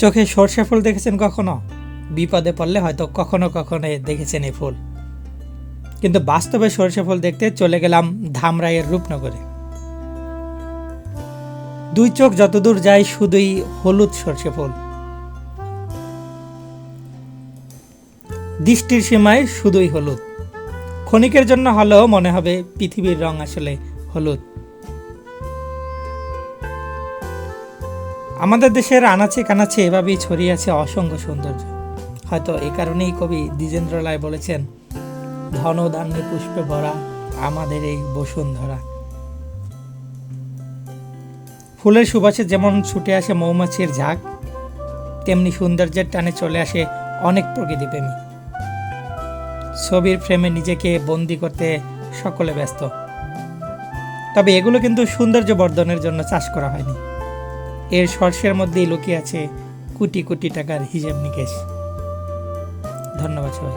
চোখে সর্ষে ফুল দেখেছেন কখনো? বিপদে পড়লে হয়তো কখনো কখনো দেখেছেন এই ফুল। কিন্তু বাস্তবে সর্ষে ফুল দেখতে চলে গেলাম ধামরাইয়ের রূপনগরে। দুই চোখ যতদূর যায় শুধুই হলুদ সর্ষে ফুল। দৃষ্টির সীমায় শুধুই হলুদ। ক্ষণিকের জন্য হলেও মনে হবে পৃথিবীর রং আসলে হলুদ। আমাদের দেশের আনাচে কানাচে এভাবেই ছড়িয়ে আছে অসংখ্য সৌন্দর্য। হয়তো এই কারণেই কবি দ্বিজেন্দ্র রায় বলেছেন, ধন ধান্যে পুষ্পে ভরা আমাদের এই বসুন্ধরা। ফুলের সুবাসে যেমন ছুটে আসে মৌমাছির ঝাঁক, তেমনি সৌন্দর্যের টানে চলে আসে অনেক প্রকৃতি প্রকৃতিপ্রেমী। ছবির ফ্রেমে নিজেকে বন্দি করতে সকলে ব্যস্ত। তবে এগুলো কিন্তু সৌন্দর্য বর্ধনের জন্য চাষ করা হয়নি। এর সর্ষের মধ্যেই লুকিয়ে আছে কোটি কোটি টাকার হিসেব নিকেশ। ধন্যবাদ সবাই